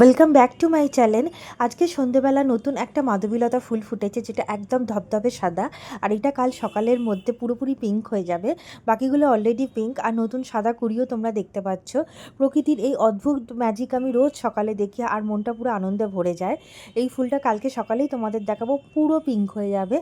Welcome back to my channel আজকে সন্ধেবেলা নতুন একটা মাধবীলতা ফুল ফুটেছে, যেটা একদম ধবধবে সাদা। আর এটা কাল সকালের মধ্যে পুরোপুরি পিঙ্ক হয়ে যাবে। বাকিগুলো অলরেডি পিঙ্ক আর নতুন সাদা কুড়িও তোমরা দেখতে পাচ্ছ। প্রকৃতির এই অদ্ভুত ম্যাজিক আমি রোজ সকালে দেখি, আর মনটা পুরো আনন্দে ভরে যায়। এই ফুলটা কালকে সকালেই তোমাদের দেখাবো, পুরো পিঙ্ক হয়ে যাবে।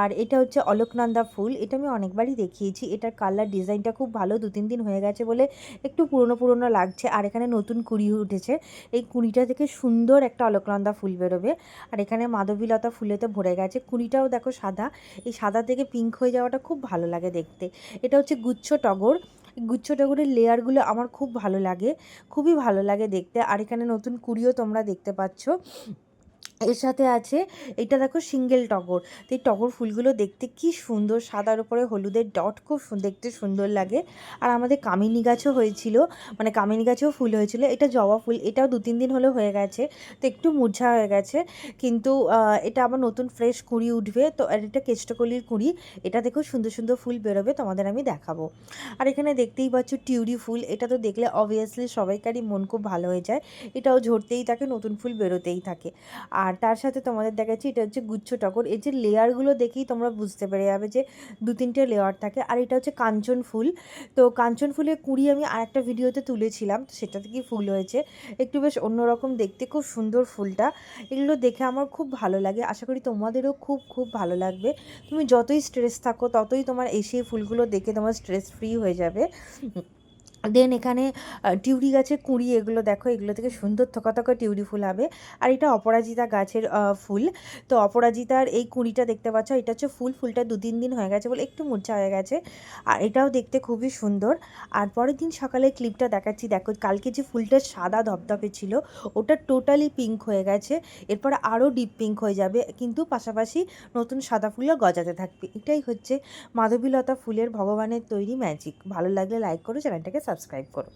আর এটা হচ্ছে অলোকনন্দা ফুল, এটা আমি অনেকবারই দেখিয়েছি। এটার কালার ডিজাইনটা খুব ভালো দু তিন দিন হয়ে গেছে বলে একটু পুরনো পুরনো লাগছে। আর এখানে নতুন কুড়ি উঠেছে। এই কুড়িটা থেকে সুন্দর একটা অলকনন্দা ফুল বেরোবে। আর এখানে মাধবীলতা ফুলেতে ভরে গেছে। কুড়িটাও দেখো সাদা। এই সাদা থেকে পিঙ্ক হয়ে যাওয়াটা খুব ভালো লাগে দেখতে। এটা হচ্ছে গুচ্ছ টগর। গুচ্ছ টগরের লেয়ারগুলো আমার খুব ভালো লাগে। খুবই ভালো লাগে দেখতে। আর এখানে নতুন কুড়িও তোমরা দেখতে পাচ্ছ। এর সাথে আছে এটা দেখো সিঙ্গেল টগর। তো এই টগর ফুলগুলো দেখতে কি সুন্দর, সাদার উপরে হলুদের ডট খুব দেখতে সুন্দর লাগে। আর আমাদের কামিনী গাছও হয়েছিল মানে কামিনী গাছেও ফুল হয়েছিল। এটা জবা ফুল, এটাও দু তিন দিন হলো হয়ে গেছে, তো একটু মূর্ছা হয়ে গেছে। কিন্তু এটা আবার নতুন ফ্রেশ কুঁড়ি উঠবে, তো আর এটা কেষ্টকলির কুঁড়ি, এটা দেখো সুন্দর সুন্দর ফুল বেরোবে, তোমাদের আমি দেখাবো। আর এখানে দেখতেই পাচ্ছ টিউরি ফুল, এটা তো দেখলে অবভিয়াসলি সবাইকারই মন খুব ভালো হয়ে যায়। এটাও ঝরতেই থাকে, নতুন ফুল বেরোতেই থাকে। আর তার সাথে তোমাদের দেখাচ্ছি, এটা হচ্ছে গুচ্ছ টগর। এর যে লেয়ারগুলো দেখেই তোমরা বুঝতে পেরে যাবে যে দু তিনটে লেয়ার থাকে। আর এটা হচ্ছে কাঞ্চন ফুল। তো কাঞ্চন ফুলের কুড়ি আমি আর একটা ভিডিওতে তুলেছিলাম, তো সেটা থেকেই ফুল হয়েছে? একটু বেশ অন্যরকম দেখতে, খুব সুন্দর ফুলটা। এগুলো দেখে আমার খুব ভালো লাগে। আশা করি তোমাদেরও খুব খুব ভালো লাগবে। তুমি যতই স্ট্রেস থাকো, ততই তোমার এসে ফুলগুলো দেখে তোমার স্ট্রেস ফ্রি হয়ে যাবে। দেন এখানে টিউরি গাছের কুঁড়ি এগুলো দেখো, এগুলো থেকে সুন্দর থকা থকা টিউরি ফুল হবে আর এটা অপরাজিতা গাছের ফুল। তো অপরাজিতার এই কুঁড়িটা দেখতে পাচ্ছ, এটা হচ্ছে ফুল, ফুলটা দু তিন দিন হয়ে গেছে বলে একটু মূর্ছা হয়ে গেছে। আর এটাও দেখতে খুবই সুন্দর। আর পরের দিন সকালে ক্লিপটা দেখাচ্ছি, দেখো কালকে যে ফুলটা সাদা ধপধপে ছিল, ওটা টোটালি পিঙ্ক হয়ে গেছে। এরপর আরও ডিপ পিঙ্ক হয়ে যাবে, কিন্তু পাশাপাশি নতুন সাদা ফুলও গজাতে থাকবে। এটাই হচ্ছে মাধবীলতা ফুলের ভগবানের তৈরি ম্যাজিক ভালো লাগলে লাইক করো চ্যানেলটাকে সাবস্ক্রাইব করো